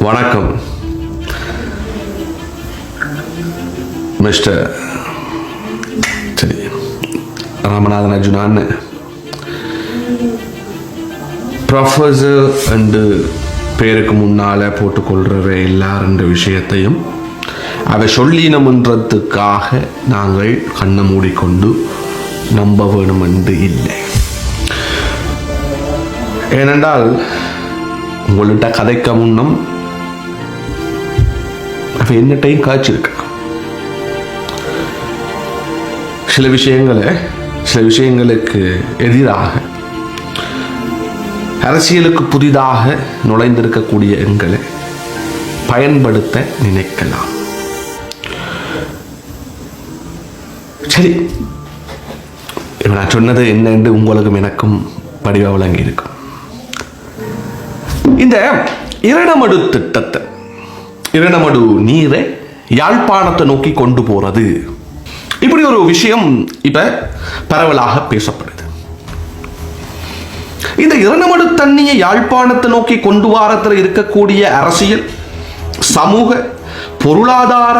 வணக்கம். மிஸ்டர் சரி ராமநாதன் அர்ஜுனான்னு ப்ரொஃபஸர் என்று பேருக்கு முன்னால் போட்டுக்கொள்கிற எல்லா ரெண்டு விஷயத்தையும் அவை சொல்லினமன்றத்துக்காக நாங்கள் கண்ணை மூடிக்கொண்டு நம்ப வேணும் என்று இல்லை. ஏனென்றால் உங்கள்கிட்ட கதைக்க முன்னம் என்னட்டையும் காய்ச்சிருக்கா சில விஷயங்களை சில விஷயங்களுக்கு எதிராக அரசியலுக்கு புதிதாக நுழைந்திருக்கக்கூடிய எங்களை பயன்படுத்த நினைக்கலாம். சரி நான் சொன்னது என்ன என்று உங்களுக்கும் எனக்கும் படிவ விளங்கி இருக்கும் இந்த இரடமடு திட்டத்தை இரணமடு நீரை யாழ்ப்பாணத்தை நோக்கி கொண்டு போகிறது இப்படி ஒரு விஷயம் இப்போ பரவலாக பேசப்படுது. இந்த இரணமடு தண்ணியை யாழ்ப்பாணத்தை நோக்கி கொண்டு வாரத்தில் இருக்கக்கூடிய அரசியல் சமூக பொருளாதார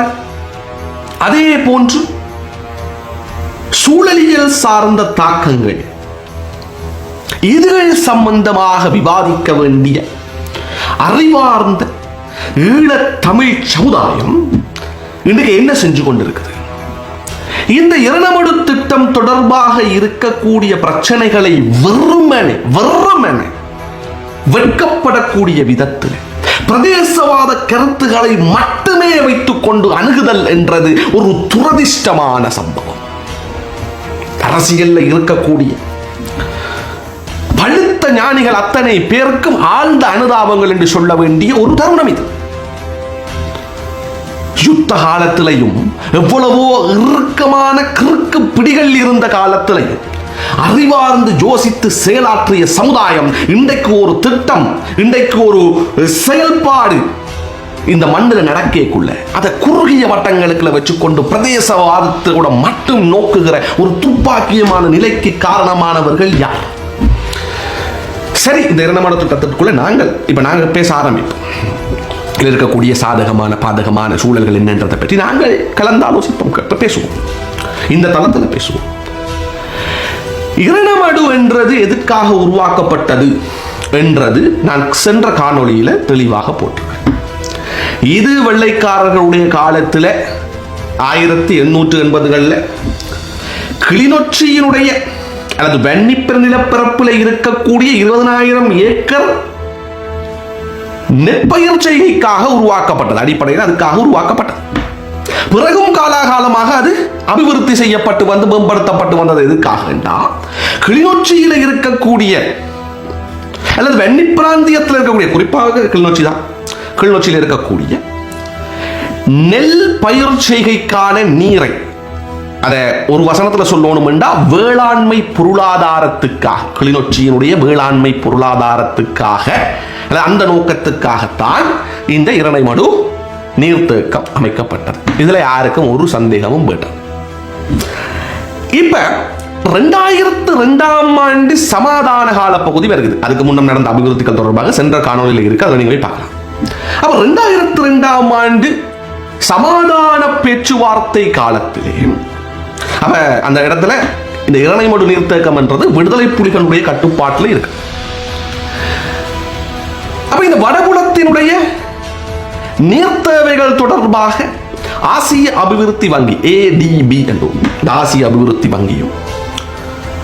அதே போன்று சூழலியல் சார்ந்த தாக்கங்கள் இதுகள் சம்பந்தமாக விவாதிக்க வேண்டிய அறிவார்ந்த ஈழத்தமிழ் சமுதாயம் இன்றைக்கு என்ன செஞ்சு கொண்டிருக்குது? இந்த இரணமடு திட்டம் தொடர்பாக இருக்கக்கூடிய பிரச்சனைகளை வெறுமனே வெறுமனே வெட்கப்படக்கூடிய விதத்தில் பிரதேசவாத கருத்துக்களை மட்டுமே வைத்துக் கொண்டு அணுகுதல் என்றது ஒரு துரதிர்ஷ்டமான சம்பவம். அரசியல்ல இருக்கக்கூடிய ஞானிகள் அத்தனை பேருக்கும் ஆழ்ந்த அனுதாபங்கள் என்று சொல்ல வேண்டிய ஒரு தருணம் இது. யுத்த காலத்திலையும் எவ்வளவோ இறுக்கமான கிறுக்கு பிடிகள் இருந்த காலத்திலையும் அறிவார்ந்து யோசித்து செயலாற்றிய சமுதாயம் இன்றைக்கு ஒரு திட்டம் இன்றைக்கு ஒரு செயல்பாடு இந்த மண்ணில் நடக்கக்குள்ள. அதை குறுகிய வட்டங்களுக்குள்ள வச்சுக்கொண்டு பிரதேசவாதத்தோட மட்டும் நோக்குகிற ஒரு துப்பாக்கியமான நிலைக்கு காரணமானவர்கள் யார்? சரி இந்த இரண்டமான திட்டத்திற்குள்ள நாங்கள் இப்ப நாங்கள் பேச ஆரம்பிப்போம். இதில் இருக்கக்கூடிய சாதகமான பாதகமான சூழல்கள் என்னன்றதை பற்றி நாங்கள் கலந்து ஆலோசிப்போம். பேசுவோம். இந்த தளத்தில் பேசுவோம். இரணமடு என்றது எதுக்காக உருவாக்கப்பட்டது என்றது நான் சென்ற காணொளியில தெளிவாக போட்டிருக்கேன். இது வெள்ளைக்காரர்களுடைய காலத்தில் ஆயிரத்தி எண்ணூற்று எண்பதுகளில் கிளிநொச்சியினுடைய அல்லது வன்னிப்பெரு நிலப்பரப்பில் இருக்கக்கூடிய இருபதனாயிரம் ஏக்கர் நெற்பயிர் செய்கைக்காக உருவாக்கப்பட்டது. அடிப்படையில் அதுக்காக உருவாக்கப்பட்டது. பிறகும் காலாகாலமாக அது அபிவிருத்தி செய்யப்பட்டு வந்து மேம்படுத்தப்பட்டு வந்தது. எதுக்காக என்றால் கிளிநொச்சியில் இருக்கக்கூடிய அல்லது வெண்ணி பிராந்தியத்தில் இருக்கக்கூடிய குறிப்பாக கிளிநொச்சி தான். கிளிநொச்சியில் இருக்கக்கூடிய நெல் பயிர் செய்கைக்கான நீரை அதை ஒரு வசனத்துல சொல்லணும்டா வேளாண்மை பொருளாதாரத்துக்காக கிளிநொச்சியினுடைய வேளாண்மை பொருளாதாரத்துக்காக அந்த நோக்கத்துக்காகத்தான் இந்த இரணைமடு நீர்த்தேக்கம் அமைக்கப்பட்டது. இதுல யாருக்கும் ஒரு சந்தேகமும் வேண்டாம். இப்ப ரெண்டாயிரத்து ரெண்டாம் ஆண்டு சமாதான கால பகுதி வருகிறது. அதுக்கு முன்னம் நடந்த அபிவிருத்திகள் தொடர்பாக சென்ற காணொலியில் இருக்கு அதை நீங்களே பார்க்கலாம். அப்ப ரெண்டாயிரத்து ரெண்டாம் ஆண்டு சமாதான பேச்சுவார்த்தை காலத்திலே அப்ப அந்த இடத்துல இந்த இரணைமடு நீர்த்தேக்கம் என்றது விடுதலை புலிகளுடைய கட்டுப்பாட்டில் இருக்கு. அப்ப இந்த வடபுலத்தினுடைய நீர்த்தேவைகள் தொடர்பாக ஆசிய அபிவிருத்தி வங்கி ஏடிபி என்றும் ஆசிய அபிவிருத்தி வங்கியும்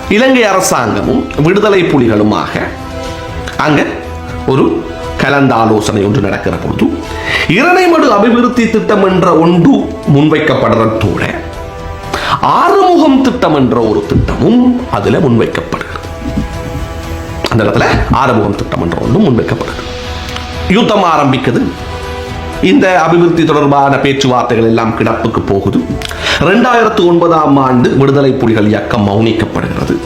இலங்கை அரசாங்கமும் விடுதலை புலிகளுமாக அங்க ஒரு கலந்தாலோசனை ஒன்று நடக்கிற பொழுது இரணைமடு அபிவிருத்தி திட்டம் என்ற ஒன்று முன்வைக்கப்படுறதோட ஆறுமுகம் திட்டம் என்ற ஒரு திட்டமும் அதுல முன்வைக்கப்படுகிறது. அந்த இடத்துல ஆறுமுகம் திட்டம் என்ற ஒன்றும் முன்வைக்கப்படுகிறது. யுத்தம் ஆரம்பிக்குது. இந்த அபிவிருத்தி தொடர்பான பேச்சுவார்த்தைகள் எல்லாம் கிடப்புக்கு போகுது. ரெண்டாயிரத்து ஒன்பதாம் ஆண்டு விடுதலை புலிகள் இயக்கம் மௌனிக்கப்படுகிறது.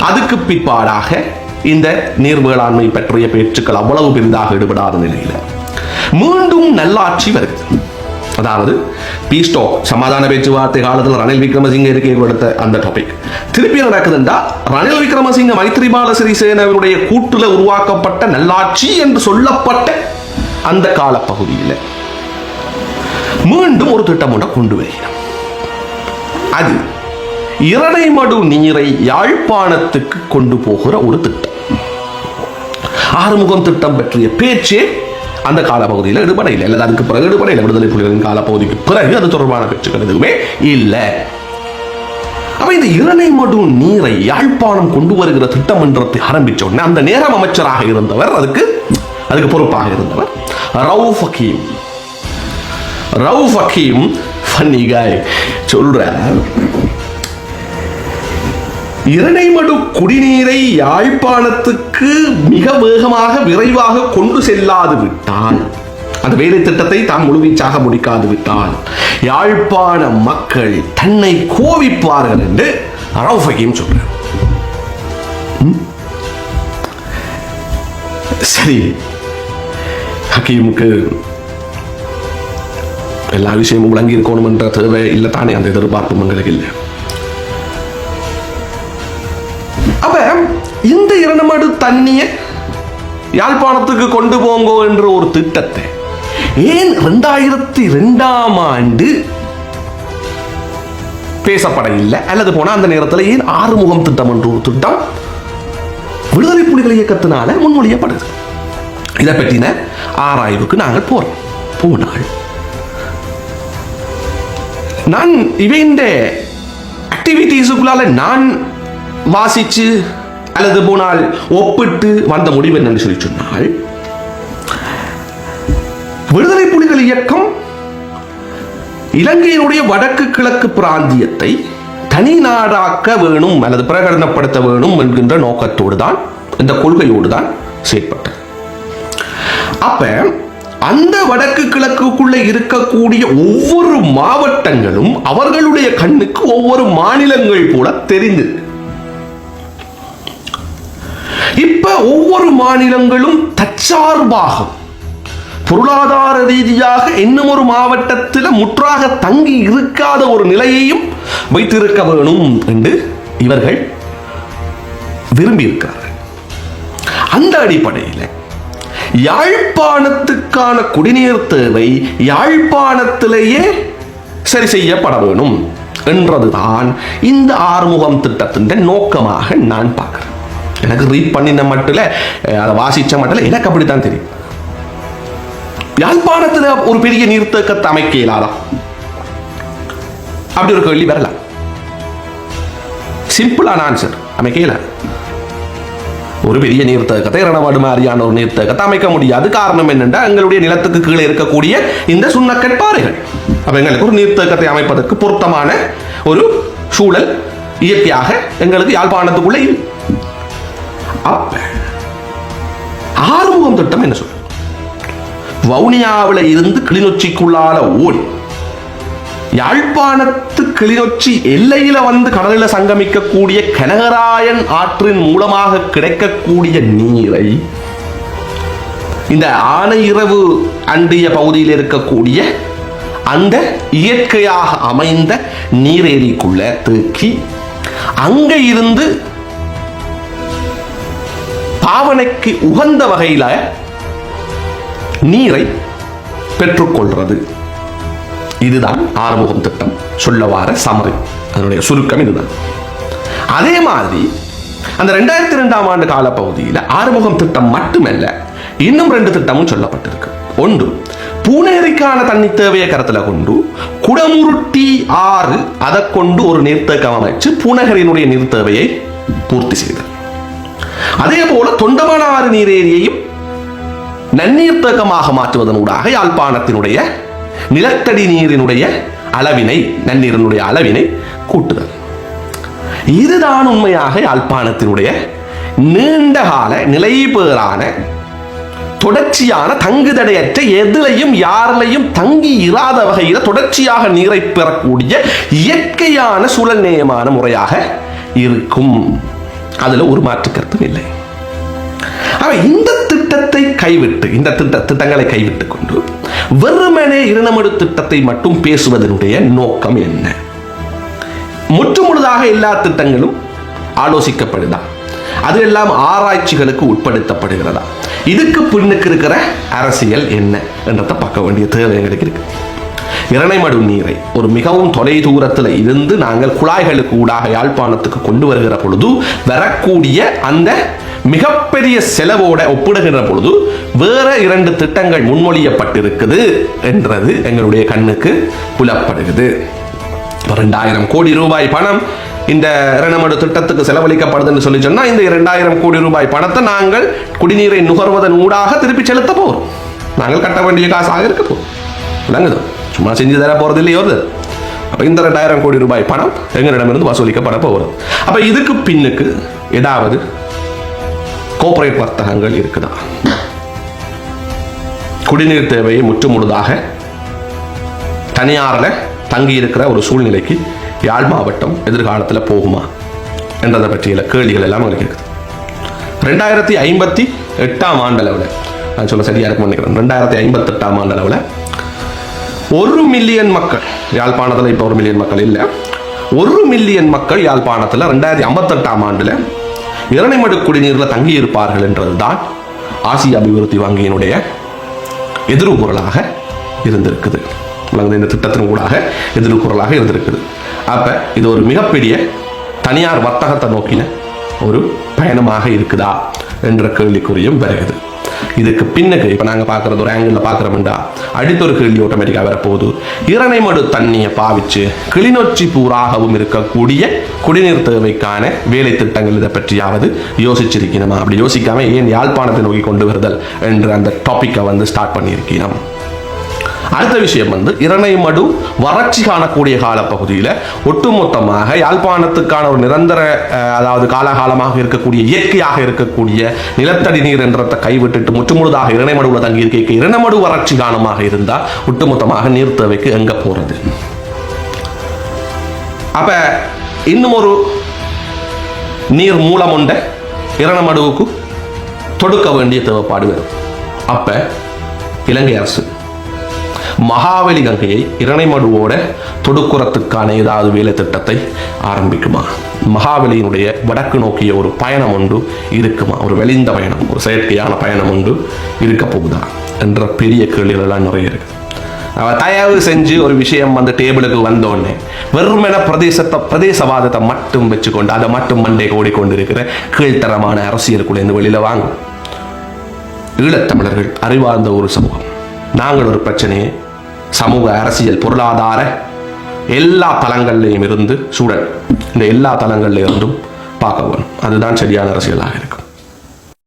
அதுக்கு பிற்பாடாக இந்த நீர் வேளாண்மை பற்றிய பேச்சுக்கள் அவ்வளவு பெரிதாக ஈடுபடாத நிலையில மீண்டும் நல்லாட்சி வருகிறது. அதாவது பீஸ்டோ சமாதான பேச்சுவார்த்தை காலத்தில் ரணில் விக்ரமசிங்க இருக்கை கொடுத்த அந்த டாபிக் திருப்பி நடக்குதுண்டா? ரணில் விக்ரமசிங்க மைத்ரிபால சிறிசேனவருடைய கூட்டுல உருவாக்கப்பட்ட நல்லாட்சி என்று சொல்லப்பட்ட அந்த காலப்பகுதியில் மீண்டும் ஒரு திட்டம் ஒன்றை கொண்டு வருகிறோம் அது இரணைமடு நீரை யாழ்ப்பாணத்துக்கு கொண்டு போகிற ஒரு திட்டம். ஆறுமுகம் திட்டம் பற்றிய பேச்சே அந்த காலப்பகுதியில் இல்லை. அல்லது அதுக்கு பிறகு எடுபடையில் விடுதலை புலிகளின் காலப்பகுதிக்கு பிறகு அது தொடர்பான பேச்சுக்கள் எதுவுமே இல்லை. அப்ப இந்த இரணைமடு நீரை யாழ்ப்பாணம் கொண்டு வருகிற திட்டமன்றத்தை ஆரம்பிச்ச உடனே அந்த நேரம் அமைச்சராக இருந்தவர் அதுக்கு அதுக்கு பொறுப்பாக இருந்தவர் ரவுஃப் ஹக்கீம். ரவுஃப் ஹக்கீம் ஃபன்னி காய் சொல்றார். இரணைமடு குடிநீரை யாழ்ப்பாணத்துக்கு மிக வேகமாக விரைவாக கொண்டு செல்லாது விட்டால் அந்த வேலை திட்டத்தை தான் முழுவீச்சாக முடிக்காது விட்டால் யாழ்ப்பாண மக்கள் தன்னை கோவிப்பார்கள் என்று ரவுஃபகியும் சொல்றார். சரி ஹக்கீமுக்கு எல்லா விஷயமும் விளங்கி இருக்கணும் என்ற தேவை இல்லை தானே அந்த எதிர்பார்ப்பும் எங்களுக்கு இல்லை. இரண்டு மடு தண்ணியை யாழ்ப்பாணத்துக்கு கொண்டு போங்கோ என்ற ஒரு திட்டத்தை. ஏன் ரெண்டாயிரத்தி ரெண்டாம் ஆண்டு பேசப்பட இல்லை அல்லது போனால் அந்த நேரத்தில் ஏன் ஆறுமுகம் திட்டம் என்ற ஒரு திட்டம் விடுதலை புலிகள் இயக்கத்தினால முன்மொழியப்படுது? இதை பற்றின ஆராய்வுக்கு நாங்கள் போறோம். போனால் நான் இவைந்த ஆக்டிவிட்டீஸுக்குள்ளால நான் வாசிச்சு அல்லது போனால் ஒப்பிட்டு வந்த முடிவு என்னன்னு சொல்லி சொன்னால் விடுதலை புலிகள் இயக்கம் இலங்கையினுடைய வடக்கு கிழக்கு பிராந்தியத்தை தனி நாடாக்க வேணும் அல்லது பிரகடனப்படுத்த வேணும் என்கின்ற நோக்கத்தோடு தான் இந்த கொள்கையோடு தான் செயற்பட்டது. அப்ப அந்த வடக்கு கிழக்குக்குள்ள இருக்கக்கூடிய ஒவ்வொரு மாவட்டங்களும் அவர்களுடைய கண்ணுக்கு ஒவ்வொரு மாநிலங்கள் போல தெரிந்தது. இப்ப ஒவ்வொரு மாநிலங்களும் தற்சார்பாக பொருளாதார ரீதியாக இன்னும் ஒரு மாவட்டத்தில் முற்றாக தங்கி இருக்காத ஒரு நிலையையும் வைத்திருக்க வேணும் என்று இவர்கள் விரும்பியிருக்கிறார்கள். அந்த அடிப்படையில் யாழ்ப்பாணத்துக்கான குடிநீர் தேவை யாழ்ப்பாணத்திலேயே சரி செய்யப்பட வேணும் என்றதுதான் இந்த ஆறுமுகம் திட்டத்தின் நோக்கமாக நான் பார்க்கிறேன். எனக்கு ரீட் பண்ணின மட்டும் அதை வாசிச்ச மட்டும் எனக்கு அப்படித்தான் தெரியும். யாழ்ப்பாணத்தில் ஒரு பெரிய நீர்த்தேக்கத்தை அமைக்க இயலாதா? அப்படி ஒரு கேள்வி வரலாம். சிம்பிளான ஆன்சர் அமைக்கல ஒரு பெரிய நீர்த்தேக்கத்தை இரணவாடு மாதிரியான ஒரு நீர்த்தேக்கத்தை அமைக்க முடியாது. காரணம் என்னென்னா எங்களுடைய நிலத்துக்கு கீழே இருக்கக்கூடிய இந்த சுண்ணக்கற்பாறைகள் அப்ப எங்களுக்கு ஒரு நீர்த்தேக்கத்தை அமைப்பதற்கு பொருத்தமான ஒரு சூழல் இயற்கையாக எங்களுக்கு யாழ்ப்பாணத்துக்குள்ளே அப்ப ஆறுமுகம் திட்டம் என்ன சொல்ற வவுனியாவில் இருந்து கிளிநொச்சிக்குள்ளால ஓடி யாழ்ப்பாணத்து கிளிநொச்சி எல்லையில வந்து கடலில் சங்கமிக்கக்கூடிய கனகராயன் ஆற்றின் மூலமாக கிடைக்கக்கூடிய நீரை இந்த ஆனையிரவு அண்டிய பகுதியில் இருக்கக்கூடிய அந்த இயற்கையாக அமைந்த நீரேரிக்குள்ள தேக்கி அங்க இருந்து பாவனைக்கு உகந்த வகையில நீரை பெற்றுக்கொள்கிறது இதுதான் ஆறுமுகம் திட்டம். சொல்ல வார சமரி. அதனுடைய சுருக்கம் இதுதான். அதே மாதிரி அந்த ரெண்டாயிரத்தி ரெண்டாம் ஆண்டு காலப்பகுதியில் ஆறுமுகம் திட்டம் மட்டுமல்ல இன்னும் ரெண்டு திட்டமும் சொல்லப்பட்டிருக்கு. ஒன்று பூனேரிக்கான தண்ணி தேவையை கருத்தில் கொண்டு குடமுருட்டி ஆறு அதை கொண்டு ஒரு நீர்த்தேக்கம் அமைச்சு பூநகரினுடைய நீர் தேவையை பூர்த்தி செய்தது. அதே போல தொண்டமான ஆறு நீரேரியையும் நன்னீர் தேக்கமாக மாற்றுவதனூடாக யாழ்ப்பாணத்தினுடைய நிலத்தடி நீரினுடைய அளவினை நன்னீரனுடைய அளவினை கூட்டுதல். இதுதான் உண்மையாக யாழ்ப்பாணத்தினுடைய நீண்டகால நிலைபேறான தொடர்ச்சியான தங்குதடையற்ற எதிலையும் யாரிலையும் தங்கி இராத வகையில் தொடர்ச்சியாக நீரை பெறக்கூடிய இயற்கையான சூழல் நேயமான முறையாக இருக்கும். அதில் ஒரு மாற்று கருத்தும் இல்லை. ஆனால் இந்த திட்டத்தை கைவிட்டு இந்த திட்ட திட்டங்களை கைவிட்டு கொண்டு வெறுமனே இரணமடு திட்டத்தை மட்டும் பேசுவதனுடைய நோக்கம் என்ன? முற்றுமுழுதாக எல்லா திட்டங்களும் ஆலோசிக்கப்படுதா? அது எல்லாம் ஆராய்ச்சிகளுக்கு உட்படுத்தப்படுகிறதா? இதுக்கு பின்னுக்கு இருக்கிற அரசியல் என்ன? என்றதை பார்க்க வேண்டிய தேவை எங்களுக்கு இருக்குது இரணைமடு நீரை ஒரு மிகவும் தொலை தூரத்தில் இருந்து நாங்கள் குழாய்களுக்கு ஊடாக யாழ்ப்பாணத்துக்கு கொண்டு வருகிற பொழுது வரக்கூடிய அந்த மிகப்பெரிய செலவோட ஒப்பிடுகின்ற பொழுது வேற இரண்டு திட்டங்கள் முன்மொழியப்பட்டிருக்குது என்றது எங்களுடைய கண்ணுக்கு புலப்படுகிறது. ரெண்டாயிரம் கோடி ரூபாய் பணம் இந்த இரணமடு திட்டத்துக்கு செலவழிக்கப்படுதுன்னு சொல்லி சொன்னால் இந்த இரண்டாயிரம் கோடி ரூபாய் பணத்தை நாங்கள் குடிநீரை நுகர்வதன் ஊடாக திருப்பி செலுத்த போகிறோம் நாங்கள் கட்ட வேண்டிய காசாக இருக்க போகிறோம் விளங்குதோ? சும்மா செஞ்சு தர போறது இல்லையோ அது அப்ப இந்த ரெண்டாயிரம் கோடி ரூபாய் பணம் எங்களிடமிருந்து வசூலிக்கப்பட போகிறது அப்ப இதுக்கு பின்னுக்கு ஏதாவது கோஆபரேட் வர்த்தகங்கள் இருக்குதா? குடிநீர் தேவையை முற்றுமுழுதாக தனியாரில் தங்கி இருக்கிற ஒரு சூழ்நிலைக்கு யாழ் மாவட்டம் எதிர்காலத்தில் போகுமா என்றதை பற்றிய கேள்விகள் எல்லாம் எங்களுக்கு இருக்குது. ரெண்டாயிரத்தி ஐம்பத்தி எட்டாம் ஆண்டளவில் நான் சொல்ல சரியாக இருக்கும் நினைக்கிறேன். ரெண்டாயிரத்தி ஐம்பத்தெட்டாம் ஆண்டளவில் ஒரு மில்லியன் மக்கள். யாழ்ப்பாணத்தில் இப்போ ஒரு மில்லியன் மக்கள் இல்லை. ஒரு மில்லியன் மக்கள் யாழ்ப்பாணத்தில் ரெண்டாயிரத்தி ஐம்பத்தெட்டாம் ஆண்டில் இரணைமடு குடிநீரில் தங்கியிருப்பார்கள் என்றதுதான் ஆசிய அபிவிருத்தி வங்கியினுடைய எதிர்குரலாக இருந்திருக்குது. இந்த திட்டத்தின் ஊடாக எதிர்குரலாக இருந்திருக்குது. அப்போ இது ஒரு மிகப்பெரிய தனியார் வர்த்தகத்தை நோக்கின ஒரு பயணமாக இருக்குதா என்ற கேள்விக்குறியும் வருகிறது. இதுக்கு பின்னுக்கு இப்ப நாங்க பார்க்குறது ஒரு ஆங்கிளில் பார்க்குறோம்டா அடுத்த ஒரு கேள்வி ஆட்டோமேட்டிக்காக வரப்போகுது. இரணைமடு தண்ணியை பாவிச்சு கிளிநொச்சி பூராகவும் இருக்கக்கூடிய குடிநீர் தேவைக்கான வேலை திட்டங்கள் இதை பற்றியாவது யோசிச்சிருக்கணுமா? அப்படி யோசிக்காம ஏன் யாழ்ப்பாணத்தை நோக்கி கொண்டு வருதல் என்ற அந்த டாப்பிக்கை வந்து ஸ்டார்ட் பண்ணியிருக்கிறோம் அடுத்த விஷயம் வந்து இரணைமடு வறட்சி காணக்கூடிய காலப்பகுதியில் ஒட்டுமொத்தமாக யாழ்ப்பாணத்துக்கான ஒரு நிரந்தர அதாவது காலகாலமாக இருக்கக்கூடிய இயற்கையாக இருக்கக்கூடிய நிலத்தடி நீர் என்றத்தை கைவிட்டுட்டு முற்றுமுழுதாக இரணைமடுவில் தங்கி இருக்க இரணைமடு வறட்சி காலமாக இருந்தால் ஒட்டுமொத்தமாக நீர் தேவைக்கு எங்க போறது? அப்ப இன்னும் ஒரு நீர் மூலம் உண்ட இரணமடுவுக்கு தொடுக்க வேண்டிய தேவைப்பாடு வரும். அப்ப இலங்கை அரசு மகாவலி கங்கையை இரணைமடுவோட தொடுக்குறத்துக்கான ஏதாவது வேலை திட்டத்தை ஆரம்பிக்குமா? மகாவலியினுடைய வடக்கு நோக்கிய ஒரு பயணம் ஒன்று இருக்குமா? ஒரு வெளிந்த பயணம் ஒரு செயற்கையான பயணம் ஒன்று இருக்க போகுதா? என்ற பெரிய கேள்விகளெல்லாம் நிறைய இருக்கு. அவ தயவு செஞ்சு ஒரு விஷயம் வந்து டேபிளுக்கு வந்தோடனே வெறுமென பிரதேசத்தை பிரதேசவாதத்தை மட்டும் வச்சுக்கொண்டு அதை மட்டும் மண்டே ஓடிக்கொண்டு இருக்கிற கீழ்த்தரமான அரசியல் இருந்து வெளியில வாங்கும் ஈழத்தமிழர்கள் அறிவார்ந்த ஒரு சமூகம். நாங்கள் ஒரு பிரச்சனையை சமூக அரசியல் பொருளாதார எல்லா தளங்கள்லையும் இருந்து சூழல். இந்த எல்லா தளங்கள்ல இருந்தும் பார்க்க வேணும் அதுதான் சரியான அரசியலாக இருக்கும்.